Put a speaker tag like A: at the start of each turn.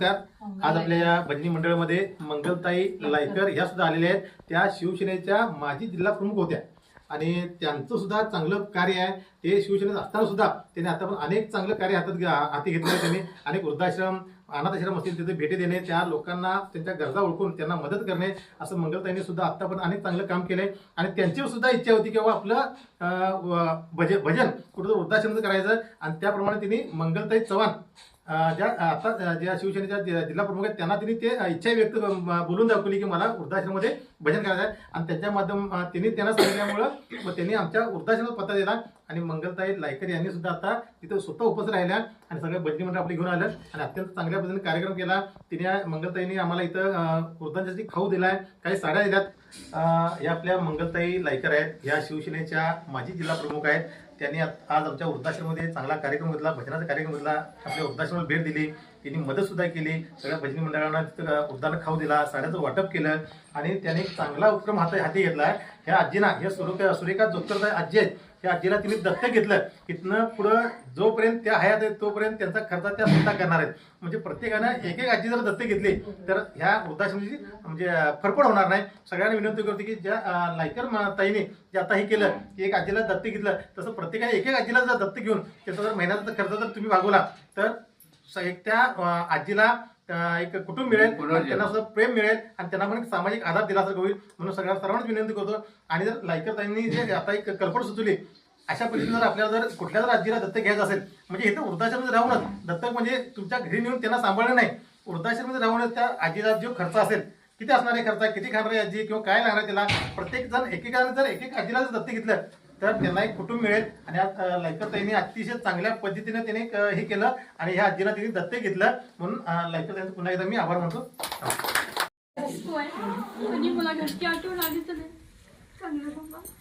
A: नमस्कार. आज आपल्या या भजनी मंडळामध्ये मंगलताई लायकर ह्या सुद्धा आलेल्या आहेत. त्या शिवसेनेच्या माजी जिल्हा प्रमुख होत्या. आणि त्यांचं सुद्धा चांगलं कार्य आहे. ते शिवसेनेत असताना सुद्धा त्यांनी आता पण अनेक चांगलं कार्य हातात हाती घेतलेलं आहे त्यांनी. अनेक वृद्धाश्रम अनाथाश्रम असतील तिथे भेटी देणे त्या लोकांना त्यांच्या गरजा ओळखून त्यांना मदत करणे असं मंगलताईंनी सुद्धा आत्तापर्यंत अनेक चांगलं काम केलंय. आणि त्यांची सुद्धा इच्छा होती किंवा आपलं भज भजन भजन कुठं वृद्धाश्रमचं करायचं. आणि त्याप्रमाणे त्यांनी मंगलताई चव्हाण ज्या आता ज्या शिवसेनेच्या जिल्हा प्रमुख आहेत त्यांना तिने ते इच्छा व्यक्त बोलून दाखवली की मला वृद्धाश्रममध्ये भजन करायचं आहे आणि त्यांच्या माध्यम तिने त्यांनी त्यांना सांगितल्यामुळं मग त्यांनी आमच्या वृद्धाश्रमात पत्ता दिला. आणि मंगलताई लायकर यांनी सुद्धा आता तिथं स्वतः उपस्थित राहिल्या आणि सगळ्या भजनी मंडळ आपली घेऊन आलं आणि अत्यंत चांगल्या पद्धतीने कार्यक्रम केला. तिने मंगलताईने आम्हाला इथं अं, वृद्धांसाठी खाऊ दिलाय काही साड्या दिल्यात. या आपल्या मंगलताई लायकर आहेत. या शिवसेनेच्या माजी जिल्हा प्रमुख आहेत. त्यांनी आज आमच्या वृद्धाश्रममध्ये चांगला कार्यक्रम घेतला भजनाचा कार्यक्रम घेतला आपल्या वृद्धाश्रमाला भेट दिली त्यांनी मदतसुद्धा केली. सगळ्या भजनी मंडळांना तिथं वृद्धांना खाऊ दिला साड्याचं वाटप केलं आणि त्याने चांगला उपक्रम हाता हाती घेतला. ह्या आजीना ह्या स्वरूप सुरेखा जोतकर आजी आहेत त्या आजीला तिने दत्तक घेतलं. इथनं पुढं जोपर्यंत त्या हयात आहेत तोपर्यंत त्यांचा खर्च त्या सुद्धा करणार आहेत. म्हणजे प्रत्येकानं एक एक आजी जर दत्तक घेतली तर ह्या वृद्धाश्रमाची म्हणजे फरफड होणार नाही. सगळ्यांना विनंती करते की ज्या लायकर ताईने जे आता हे केलं की एक आजीला दत्तक घेतलं तसं प्रत्येकाने एक एक आजीला जर दत्तक घेऊन त्याचा जर महिन्याचा खर्च जर तुम्ही भागवला तर एक त्या आजीला एक कुटुंब मिळेल त्यांना सुद्धा प्रेम मिळेल आणि त्यांना पण एक सामाजिक आधार दिला असं होईल म्हणून सगळ्या सर्वांनाच विनंती करतो. आणि जर लायकर ताईंनी जे आता एक कल्पना सुचवली अशा पद्धतीने जर आपल्याला जर कुठल्या जर आजीला दत्तक घ्यायचं असेल म्हणजे इथं वृद्धाश्रमामध्ये राहूनच दत्तक म्हणजे तुमच्या घरी नेऊन त्यांना सांभाळणं नाही. वृद्धाश्रमामध्ये राहूनच त्या आजीला जो खर्च असेल किती असणार आहे खर्च किती खाणार आहे आजी किंवा काय लागणार त्याला प्रत्येक जण एकेकाने जर एक एक आजीला जर दत्तक घेतलं तर त्यांना एक कुटुंब मिळेल. आणि लायकर ताईंनी अतिशय चांगल्या पद्धतीने त्याने अं, हे केलं आणि ह्या आजीला त्यांनी दत्तक घेतलं म्हणून लायकर ताईंचं पुन्हा एकदा मी आभार मानतो.
B: मला घरची आठवण आली तर चांगलं.